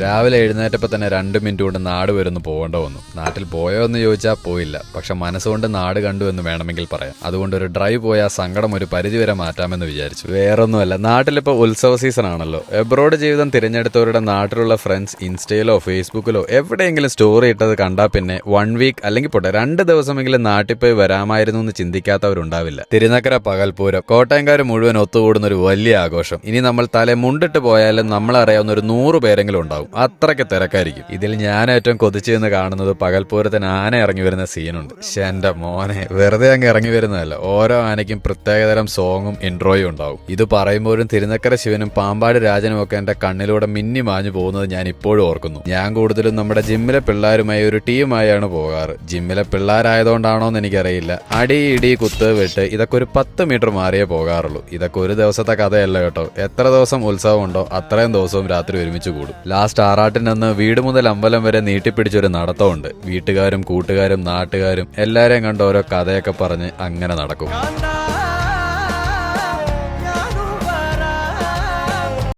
രാവിലെ എഴുന്നേറ്റപ്പോൾ തന്നെ രണ്ട് മിനിറ്റ് കൊണ്ട് നാട് വരുന്നു പോകേണ്ട വന്നു. നാട്ടിൽ പോയോ എന്ന് ചോദിച്ചാൽ പോയില്ല. പക്ഷെ മനസ്സുകൊണ്ട് നാട് കണ്ടു എന്ന് വേണമെങ്കിൽ പറയാം. അതുകൊണ്ട് ഒരു ഡ്രൈവ് പോയാൽ സങ്കടം ഒരു പരിധിവരെ മാറ്റാമെന്ന് വിചാരിച്ചു. വേറൊന്നുമല്ല നാട്ടിലിപ്പോൾ ഉത്സവ സീസൺ ആണല്ലോ. എബ്രോഡ് ജീവിതം തിരഞ്ഞെടുത്തവരുടെ നാട്ടിലുള്ള ഫ്രണ്ട്സ് ഇൻസ്റ്റയിലോ ഫേസ്ബുക്കിലോ എവിടെയെങ്കിലും സ്റ്റോറി ഇട്ടത് കണ്ടാൽ പിന്നെ വൺ വീക്ക് അല്ലെങ്കിൽ പോട്ടെ രണ്ട് ദിവസമെങ്കിലും നാട്ടിൽ പോയി വരാമായിരുന്നു എന്ന് ചിന്തിക്കാത്തവരുണ്ടാവില്ല. തിരുനക്കര പകൽപൂരം കോട്ടയംകാർ മുഴുവൻ ഒത്തുകൂടുന്ന ഒരു വലിയ ആഘോഷം. ഇനി നമ്മൾ തല മുണ്ടിട്ട് പോയാലും നമ്മളറിയാവുന്ന ഒരു നൂറ് പേരെങ്കിലും ഉണ്ടാവും. അത്രയ്ക്ക് തിരക്കായിരിക്കും. ഇതിൽ ഞാൻ ഏറ്റവും കൊതിച്ചു എന്ന് കാണുന്നത് പകൽപൂരത്തിന് ആന ഇറങ്ങി വരുന്ന സീനുണ്ട്. പക്ഷെ എന്റെ മോനെ വെറുതെ അങ്ങ് ഇറങ്ങി വരുന്നതല്ല. ഓരോ ആനയ്ക്കും പ്രത്യേകതരം സോങ്ങും ഇൻട്രോയും ഉണ്ടാവും. ഇത് പറയുമ്പോഴും തിരുനക്കര ശിവനും പാമ്പാട് രാജനും ഒക്കെ എന്റെ കണ്ണിലൂടെ മിന്നി മാഞ്ഞു പോകുന്നത് ഞാൻ ഇപ്പോഴും ഓർക്കുന്നു. ഞാൻ കൂടുതലും നമ്മുടെ ജിമ്മിലെ പിള്ളേരുമായി ഒരു ടീമായാണ് പോകാറ്. ജിമ്മിലെ പിള്ളേരായതുകൊണ്ടാണോ എന്ന് എനിക്കറിയില്ല. അടി ഇടി കുത്ത് വിട്ട് ഇതൊക്കെ ഒരു പത്ത് മീറ്റർ മാറിയേ പോകാറുള്ളൂ. ഇതൊക്കെ ഒരു ദിവസത്തെ കഥയല്ല കേട്ടോ. എത്ര ദിവസം ഉത്സവം ഉണ്ടോ അത്രയും ദിവസവും രാത്രി ഒരുമിച്ച് കൂടും. ലാസ്റ്റ് ആറാട്ടിനന്ന് വീട് മുതൽ അമ്പലം വരെ നീട്ടിപ്പിടിച്ചൊരു നടത്തമുണ്ട്. വീട്ടുകാരും കൂട്ടുകാരും നാട്ടുകാരും എല്ലാരെയും കണ്ട് ഓരോ കഥയൊക്കെ പറഞ്ഞ് അങ്ങനെ നടക്കും.